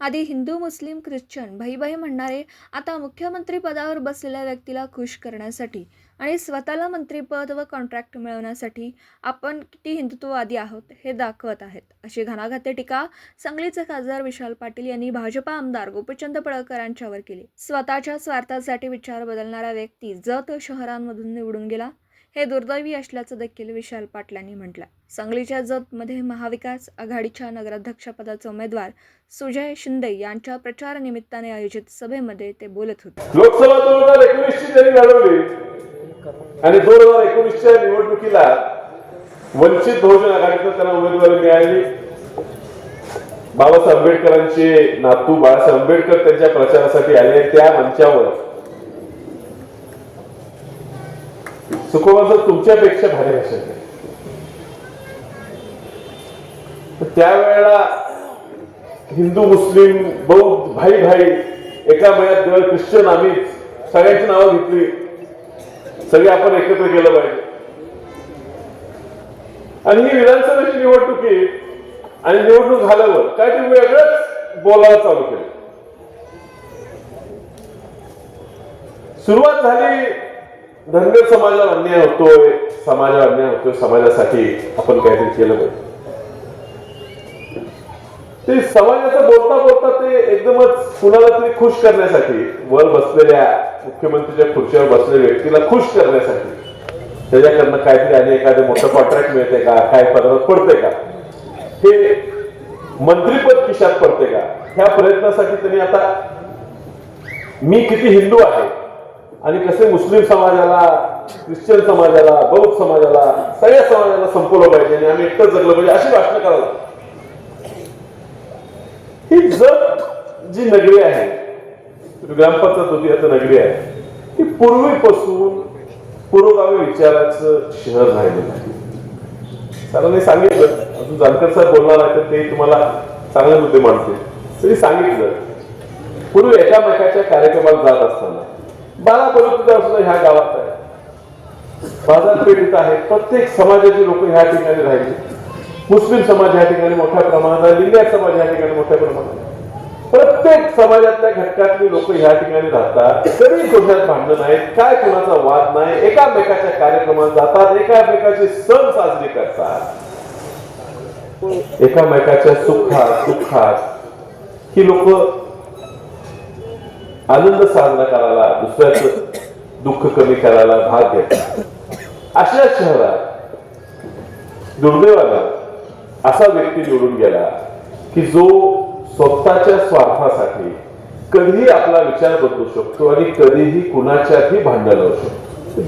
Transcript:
आधी हिंदू मुस्लिम ख्रिश्चन भाईबाई म्हणणारे आता मुख्यमंत्री पदावर बसलेल्या व्यक्तीला खुश करण्यासाठी आणि स्वतःला मंत्रीपद व कॉन्ट्रॅक्ट मिळवण्यासाठी आपण किती हिंदुत्ववादी आहोत हे दाखवत आहेत. अशी घणाघाती टीका सांगलीचे खासदार विशाल पाटील यांनी भाजपा आमदार गोपीचंद पडळकर यांच्यावर केली. स्वतःच्या स्वार्थासाठी विचार बदलणारा व्यक्ती जत शहरांमधून निवडून गेला. हे दुर्दैवी असल्याचं देखील विशाल पाटलांनी म्हटलं. सांगलीच्या जतमध्ये महाविकास आघाडीच्या नगराध्यक्षपदाचे उमेदवार सुजय शिंदे यांच्या प्रचारानिमित्ताने आयोजित सभेमध्ये ते बोलत होते. लोकसभा दोन हजार एकोणीसची त्यांनी लढवली. आणि दोन हजार एकोणीसच्या निवडणुकीला वंचित बहुजन आघाडीतून त्यांना उमेदवारी मिळाली. बाबासाहेब आंबेडकरांचे नातू बाळासाहेब आंबेडकर त्यांच्या प्रचारासाठी आले. त्या मंचावर सुखोबाचं तुमच्यापेक्षा भारी भाषा त्यावेळेला हिंदू मुस्लिम बौद्ध भाई भाई एका महिन्यात गळ ख्रिश्चन आम्ही सगळ्यांची नावं घेतली. सगळे आपण एकत्र केलं पाहिजे. आणि ही विधानसभेची निवडणूक आणि निवडणूक झाल्यावर काय ते वेगळंच बोलायला चालू केलं? सुरुवात झाली धनगर समाजाला अन्याय होतोय समाजाला अन्याय होतोय समाजासाठी आपण काहीतरी केलं पाहिजे. ते समाजाचं बोलता बोलता ते एकदमच कुणाला तरी खुश करण्यासाठी वर बसलेल्या मुख्यमंत्रीच्या खुर्चीवर बसलेल्या व्यक्तीला खुश करण्यासाठी त्याच्याकडनं काहीतरी आणि एखादं मोठं कॉन्ट्रॅक्ट मिळते का काय पदावर पडते का? हे मंत्रीपद खिशात पडते का? ह्या प्रयत्नासाठी त्यांनी आता मी किती हिंदू आहे आणि कसे मुस्लिम समाजाला ख्रिश्चन समाजाला बौद्ध समाजाला सगळ्या समाजाला संपवलं पाहिजे आणि आम्ही एकटंच जगलं पाहिजे अशी भाषणं करायला ही जग जी नगरी आहे ग्रामपंचायत होती आता नगरी आहे ती पूर्वीपासून पुरोगामी विचाराचं शहर राहिलेलं आहे. सरांनी सांगितलं अजून जानकर साहेब बोलणार आहे तर ते तुम्हाला चांगले मुद्दे मांडते तरी सांगितलं पूर्वी एकामेकाच्या कार्यक्रमात जात असताना बारा बलुतेदार सुद्धा ह्या गावात आहे. बाजारपेठेत आहे. प्रत्येक समाजाची लोक ह्या ठिकाणी राहिली मुस्लिम समाज ह्या ठिकाणी मोठ्या प्रमाणात आहे. लिंगायत समाज या ठिकाणी मोठ्या प्रमाणात प्रत्येक समाजातल्या घटकातली लोक ह्या ठिकाणी राहतात. तरी कोणात भांडण नाहीत काय कोणाचा वाद नाही एकामेकाच्या कार्यक्रमात जातात एकामेकाचे सण साजरे करतात. एकामेकाच्या सुखात दुःखात ही लोक आनंद साजरा करायला दुसऱ्याचं दुःख कमी करायला भाग घेतात अशा शहरात दुर्दैवाला असा व्यक्ती निवडून गेला की जो स्वतःच्या स्वार्थासाठी कधीही आपला विचार बदलू शकतो आणि कधीही कुणाच्याही भांडण लावू शकतो. हे